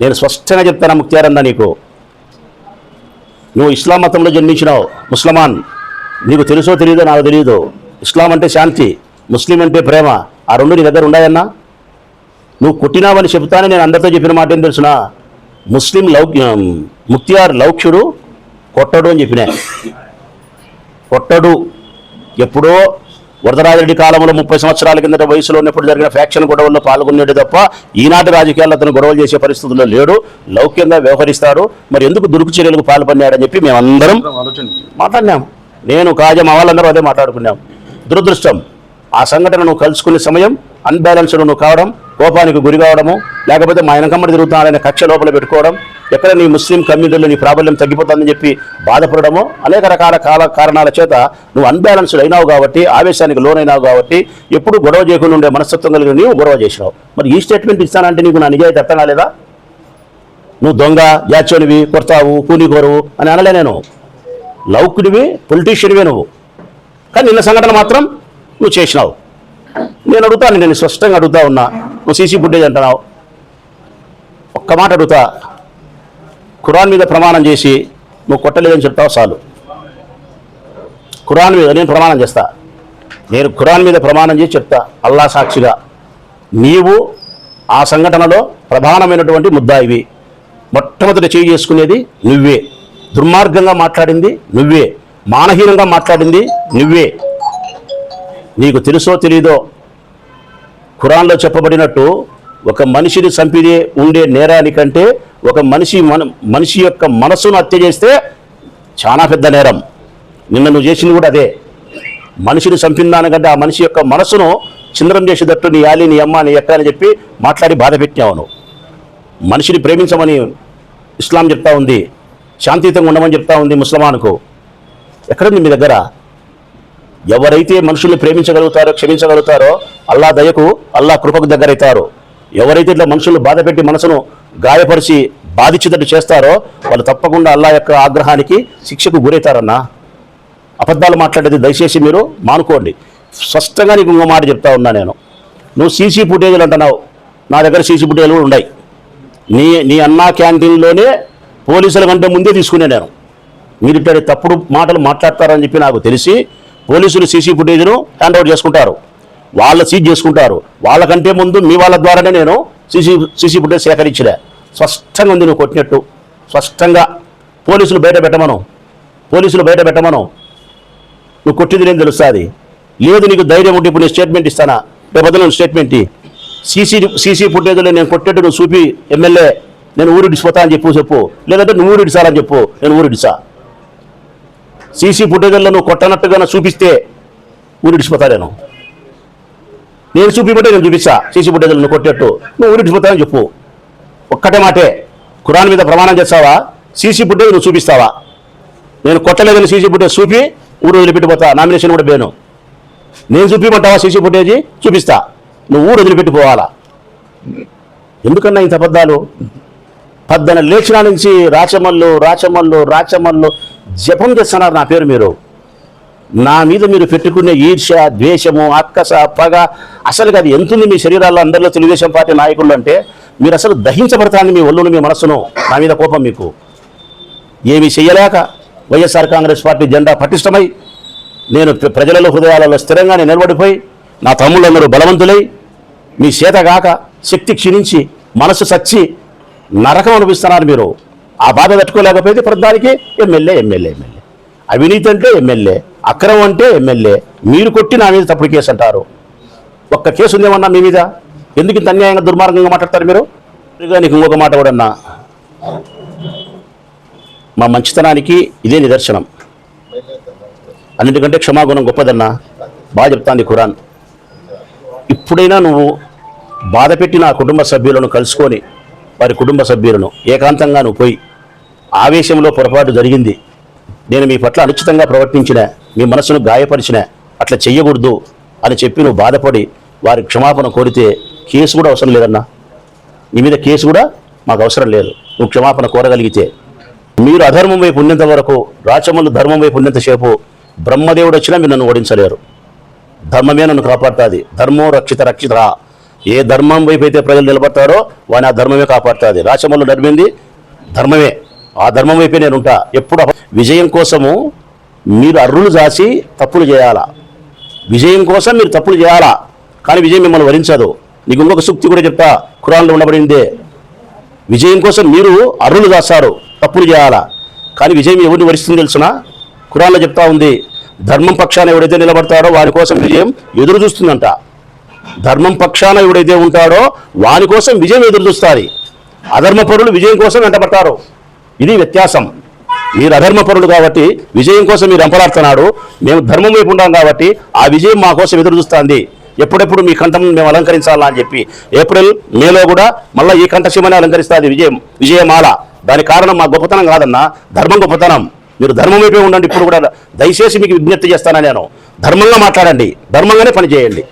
నేను స్పష్టంగా చెప్తాను ముక్తారన్న నీకు? నువ్వు ఇస్లాం మతంలో జన్మించినావు ముస్లమాన్. నీకు తెలుసో తెలియదో నాకు తెలియదు ఇస్లాం అంటే శాంతి ముస్లిం అంటే ప్రేమ. ఆ రెండు నీ దగ్గర ఉన్నాయన్నా? నువ్వు కొట్టినావని చెబుతానే నేను అందరితో చెప్పిన మాట ఏం తెలుసునా? ముస్లిం లౌక్య ముక్తియార్ లౌక్యుడు కొట్టడు అని చెప్పినా. కొట్టడు. ఎప్పుడో వరదరాజరెడ్డి కాలంలో ముప్పై సంవత్సరాల కిందట వయసులో ఉన్నప్పుడు జరిగిన ఫ్యాక్షన్ గొడవల్లో పాల్గొనేది తప్ప ఈనాటి రాజకీయాల్లో అతను గొడవలు చేసే పరిస్థితుల్లో లేడు. లౌక్యంగా వ్యవహరిస్తాడు. మరి ఎందుకు దురుకు చర్యలకు పాల్పడినాడని చెప్పి మేమందరం మాట్లాడినాం. నేను కాజా మా వాళ్ళందరూ అదే మాట్లాడుకున్నాం. దురదృష్టం ఆ సంఘటన నువ్వు కలుసుకునే సమయం అన్బ్యాలెన్స్డ్ నువ్వు కావడం కోపానికి గురి కావడము లేకపోతే మా వెనకమ్మడి తిరుగుతున్నాడనే కక్ష లోపల పెట్టుకోవడం ఎక్కడ నీ ముస్లిం కమ్యూనిటీలో నీ ప్రాబల్యం తగ్గిపోతుందని చెప్పి బాధపడడము అనేక రకాల కాల కారణాల చేత నువ్వు అన్బ్యాలెన్స్డ్ అయినావు కాబట్టి ఆవేశానికి లోనైనావు కాబట్టి ఎప్పుడు గొడవ చేయకుండా ఉండే మనస్తత్వం కలిగిన నీవు గొడవ చేసినావు. మరి ఈ స్టేట్మెంట్ ఇస్తానంటే నీకు నా నిజాయితీ అర్థం కాలేదా? నువ్వు దొంగ జాచోనివి కొడతావు కూనికోరువు అని అనలే నేను. లౌకుడివి పొలిటీషియన్వే నువ్వు. కానీ నిన్న సంఘటన మాత్రం నువ్వు చేసినావు. నేను అడుగుతాను నేను స్పష్టంగా అడుగుతా ఉన్నా. నువ్వు సీసీ ఫుటేజ్ అంటున్నావు. ఒక్క మాట అడుగుతా. ఖురాన్ మీద ప్రమాణం చేసి నువ్వు కొట్టలేదని చెప్తావు చాలు. ఖురాన్ మీద నేను ప్రమాణం చేస్తా. నేను ఖురాన్ మీద ప్రమాణం చేసి చెప్తా. అల్లా సాక్షిగా. నీవు ఆ సంఘటనలో ప్రధానమైనటువంటి ముద్దాయివి. మొట్టమొదటి చేయి చేసుకునేది నువ్వే. దుర్మార్గంగా మాట్లాడింది నువ్వే. మానహీనంగా మాట్లాడింది నువ్వే. నీకు తెలుసో తెలీదో ఖురాన్లో చెప్పబడినట్టు ఒక మనిషిని చంపిదే ఉండే నేరానికంటే ఒక మనిషి మన మనిషి యొక్క మనసును హత్య చేస్తే చాలా పెద్ద నేరం. నిన్న నువ్వు చేసింది కూడా అదే. మనిషిని చంపిన దానికంటే ఆ మనిషి యొక్క మనసును చిందరం చేసేటట్టు నీ యాలి నీ అమ్మ నీ ఎక్క అని చెప్పి మాట్లాడి బాధ పెట్టినావు నువ్వు. మనిషిని ప్రేమించమని ఇస్లాం చెప్తా ఉంది. శాంతియుతంగా ఉండమని చెప్తా ఉంది ముస్లమాన్కు. ఎక్కడుంది మీ దగ్గర? ఎవరైతే మనుషుల్ని ప్రేమించగలుగుతారో క్షమించగలుగుతారో అల్లా దయకు అల్లా కృపకు దగ్గరవుతారు ఎవరైతే ఇట్లా మనుషులు బాధ పెట్టి మనసును గాయపరిచి బాధించేటట్టు చేస్తారో వాళ్ళు తప్పకుండా అల్లా యొక్క ఆగ్రహానికి శిక్షకు గురవుతారన్నా. అబద్ధాలు మాట్లాడేది దయచేసి మీరు మానుకోండి. స్పష్టంగా నీకు ఇంకో మాట చెప్తా ఉన్నా నేను. నువ్వు సీసీ ఫుటేజీలు అంటున్నావు. నా దగ్గర సీసీ ఫుటేజీలు కూడా ఉన్నాయి. నీ నీ అన్నా క్యాంటీన్లోనే పోలీసుల కంటే ముందే తీసుకునే నేను. మీరు ఇట్లాంటి తప్పుడు మాటలు మాట్లాడతారని చెప్పి నాకు తెలిసి పోలీసులు సీసీ ఫుటేజ్ను హ్యాండ్ ఓవర్ చేసుకుంటారు. వాళ్ళ సీజ్ చేసుకుంటారు. వాళ్ళకంటే ముందు మీ వాళ్ళ ద్వారానే నేను సీసీ సీసీ ఫుటేజ్ సేకరించిన స్పష్టంగా ఉంది నువ్వు కొట్టినట్టు. స్పష్టంగా పోలీసులు బయట పెట్టమను. పోలీసులు బయట పెట్టమను. నువ్వు కొట్టింది నేను తెలుస్తుంది లేదు నీకు ధైర్యం ఉంటే ఇప్పుడు నేను స్టేట్మెంట్ ఇస్తానా? రేపు నేను స్టేట్మెంట్ సీసీ సీసీ ఫుటేజ్లో నేను కొట్టేట్టు నువ్వు చూపి ఎమ్మెల్యే నేను ఊరిడిచిపోతా అని చెప్పు చెప్పు. లేదంటే నువ్వు ఊరిడిసాలని చెప్పు నేను ఊరిడిసా సీసీ ఫుటేజ్లో నువ్వు కొట్టనట్టుగా చూపిస్తే ఊరిడిచిపోతా నేను. నేను చూపిమంటే నేను చూపిస్తా సీసీ ఫుటేజ్లో నువ్వు కొట్టేట్టు. నువ్వు ఊరిడిచిపోతావని చెప్పు. ఒక్కటే మాటే. కురాన్ మీద ప్రమాణం చేస్తావా? సీసీ ఫుటేజ్ నువ్వు చూపిస్తావా? నేను కొట్టలేదని సీసీ ఫుటేజ్ చూపి ఊరు వదిలిపెట్టిపోతా. నామినేషన్ కూడా పోయాను నేను చూపిమంటావా సీసీ ఫుటేజ్ చూపిస్తా. నువ్వు ఊరు వదిలిపెట్టిపోవాలా? ఎందుకన్నా ఇంత అబద్ధాలు? పద్దన లేచిన నుంచి రాచమల్లు రాచమల్లు రాచమల్లు జపం చేస్తున్నారు నా పేరు మీరు. నా మీద మీరు పెట్టుకునే ఈర్ష్య ద్వేషము అక్కస పగ అసలు అది ఎంతుంది మీ శరీరాల్లో అందరిలో తెలుగుదేశం పార్టీ నాయకులు అంటే మీరు అసలు దహించబడతాను మీ ఒళ్ళును మీ మనస్సును నా మీద కోపం మీకు. ఏమీ చేయలేక వైఎస్ఆర్ కాంగ్రెస్ పార్టీ జెండా పటిష్టమై నేను ప్రజలలో హృదయాలలో స్థిరంగా నిలబడిపోయి నా తమ్ముళ్ళందరూ బలవంతులై మీ చేతగాక శక్తి క్షీణించి మనసు సచ్చి నరకం అనిపిస్తున్నారు మీరు. ఆ బాధ తట్టుకోలేకపోతే ప్రతిదానికి ఎమ్మెల్యే ఎమ్మెల్యే ఎమ్మెల్యే. అవినీతి అంటే ఎమ్మెల్యే అక్రమం అంటే ఎమ్మెల్యే. మీరు కొట్టి నా మీద తప్పుడు కేసు అంటారు. ఒక్క కేసు ఉందేమన్నా మీ మీద? ఎందుకు ఇంత అన్యాయంగా దుర్మార్గంగా మాట్లాడతారు మీరు? నీకు ఇంకొక మాట కూడా అన్నా. మా మంచితనానికి ఇదే నిదర్శనం. అన్నిటికంటే క్షమాగుణం గొప్పదన్నా. బాగా చెప్తాంది ఖురాన్. ఇప్పుడైనా నువ్వు బాధ పెట్టిన నా కుటుంబ సభ్యులను కలుసుకొని వారి కుటుంబ సభ్యులను ఏకాంతంగా నువ్వు పోయి ఆవేశంలో పొరపాటు జరిగింది. నేను మీ పట్ల అనుచితంగా ప్రవర్తించిన మీ మనసును గాయపరిచిన అట్లా చెయ్యకూడదు అని చెప్పి నువ్వు బాధపడి వారి క్షమాపణ కోరితే కేసు కూడా అవసరం లేదన్నా. నీ మీద కేసు కూడా మాకు అవసరం లేదు. నువ్వు క్షమాపణ కోరగలిగితే. మీరు అధర్మం వైపు ఉన్నంత వరకు రాచములు ధర్మం వైపు ఉన్నంతసేపు బ్రహ్మదేవుడు వచ్చినా మీరు నన్ను ఓడించలేరు. ధర్మమే నన్ను కాపాడుతుంది. ధర్మో రక్షిత రక్షిత ఏ ధర్మం వైపు అయితే ప్రజలు నిలబడతారో వాని ఆ ధర్మమే కాపాడుతుంది. రాచమల్లు నడిమింది ధర్మమే. ఆ ధర్మం వైపే నేను ఉంటా. ఎప్పుడు విజయం కోసము మీరు అర్రులు జాసి తప్పులు చేయాలా? విజయం కోసం మీరు తప్పులు చేయాలా? కానీ విజయం మిమ్మల్ని వరించదు. నీకు ఇంకొక సూక్తి కూడా చెప్తా. ఖురాన్లో ఉండబడిందే. విజయం కోసం మీరు అర్రులు దాస్తారు తప్పులు చేయాలా? కానీ విజయం ఎవరిని వరిస్తుంది తెలుసున? ఖురాన్లో చెప్తా ఉంది. ధర్మం పక్షాన ఎవడైతే నిలబడతాడో వారి కోసం విజయం ఎదురు చూస్తుందంట. ధర్మం పక్షాన ఎవడైతే ఉంటాడో వాని కోసం విజయం ఎదురు చూస్తారు. అధర్మపరులు విజయం కోసం వెంటబడతారు. ఇది వ్యత్యాసం. మీరు అధర్మపరుడు కాబట్టి విజయం కోసం మీరు ఎంపలాడుతున్నాడు. మేము ధర్మం వైపు ఉన్నాం కాబట్టి ఆ విజయం మా కోసం ఎదురు చూస్తుంది. ఎప్పుడెప్పుడు మీ కంఠం మేము అలంకరించాలా అని చెప్పి ఏప్రిల్ మేలో కూడా మళ్ళీ ఈ కంఠసీమని అలంకరిస్తుంది విజయం విజయమాల. దాని కారణం మా గొప్పతనం కాదన్నా ధర్మం గొప్పతనం. మీరు ధర్మం వైపే ఉండండి ఇప్పుడు కూడా దయచేసి మీకు విజ్ఞప్తి చేస్తాను నేను. ధర్మంగా మాట్లాడండి ధర్మంగానే పనిచేయండి.